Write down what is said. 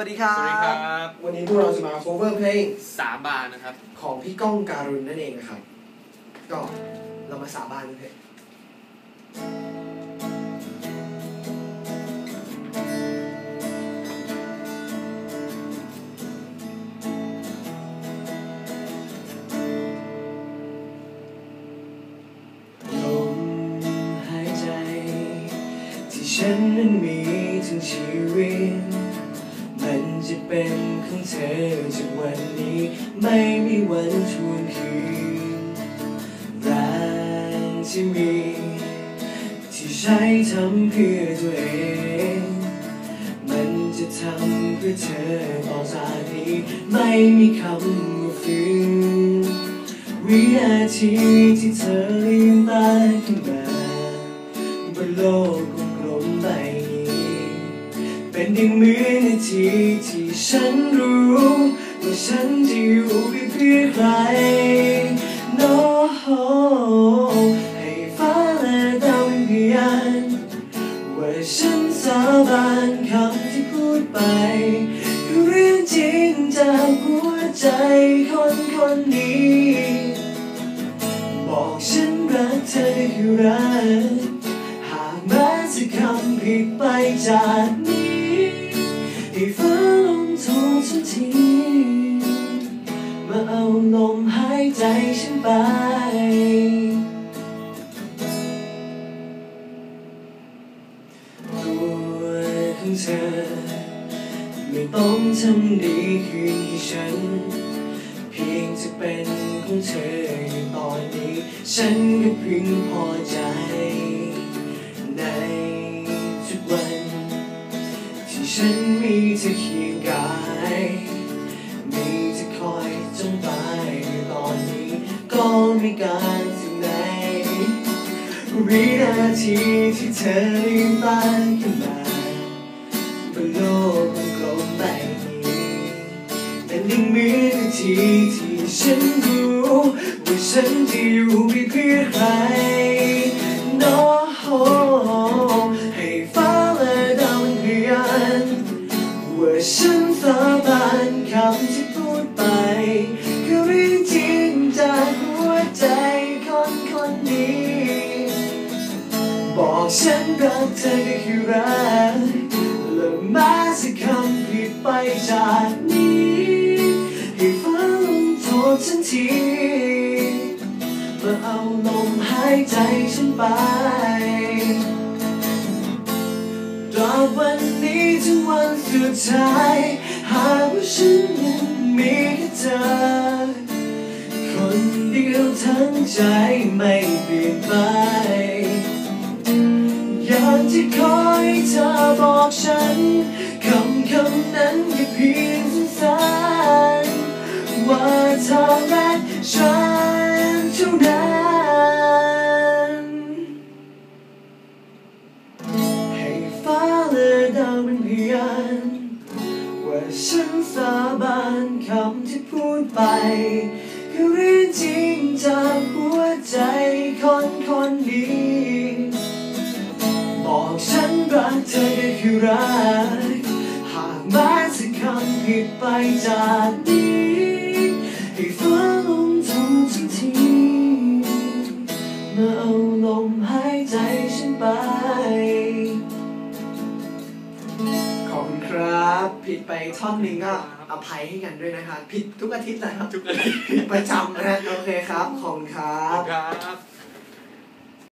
สวัสดีครับ สวัสดีครับ วันนี้พวกเราจะมา cover เพลงสาบานนะครับ ของพี่ก้องการุณนั่นเองนะครับ ก็เรามาสาบานกันเถอะลมหายใจที่ฉันนั้นมีทั้งชีวิตมัน จะเป็นของเธอจากวันนี้ ไม่มีวันทวนคืนแรงที่มี ที่ใช้ทำเพื่อตัวเอง มันจะทำเพื่อเธอต่อจากนี้ ไม่มีคำว่าฝืนวินาทีที่เธอลืมตาขึ้นมาบนโลก เป็นดังเหมือนนาทีที่ฉันรู้ว่าฉันจะอยู่เพื่อใคร No ให้ฟ้าและดาวเป็นพยานว่าฉันสาบานคำที่พูดไปคือเรื่องจริงจากหัวใจคนคนนี้ บอกฉันรักเธอได้คือรักหากแม้จะคำผิดไปจากนี้ มาเอาลมหายใจฉันไป ตัวของเธอ ไม่ต้องทำดีคืนให้ฉัน เพียงจะเป็นของเธออยู่ตอนนี้ ฉันก็พึงพอใจ ในทุกวัน ที่ฉันมีเธอเคียงกาย ก็ไม่การสิ่งไหนวินาทีที่เธอลืมตาขึ้นมาบนโลกกลมๆใบนี้เป็นดังมือนาทีที่ฉันรู้ว่าฉันจะอยู่ไม่เพื่อใคร No ให้ฟ้าและดาวเป็นพยานว่าฉันสาบานคำที่ บอกฉันรักเธอก็คือรักและแม้จะคำผิดไปจากนี้ให้ฟ้าลงโทษฉันทีมาเอาลมหายใจฉันไปตราบวันนี้ถึงวันสุดท้ายหากว่าฉันยังมีแค่เธอคนเดียวทั้งใจไม่เปลี่ยนไปากจะคอยเธอบอกฉันคำคำนั้นแค่เพียงสั้นๆว่าเธอรักฉันเท่านั้นให้ฟ้าและดาวเป็นพยานว่าฉันสาบานคำที่พูดไปคือเรื่องจริงจากหัวใจคน ผิดไปจากนี้ให้ฟ้าลงทุนทันทีมาเอาลมหายใจฉันไป ขอบคุณครับ ผิดไปท่อนหนึ่งก็อภัยให้กันด้วยนะครับ ผิดทุกอาทิตย์นะครับทุกอาทิตย์ผิดประจำนะฮะโอเคครับ ขอบคุณครับ ครับ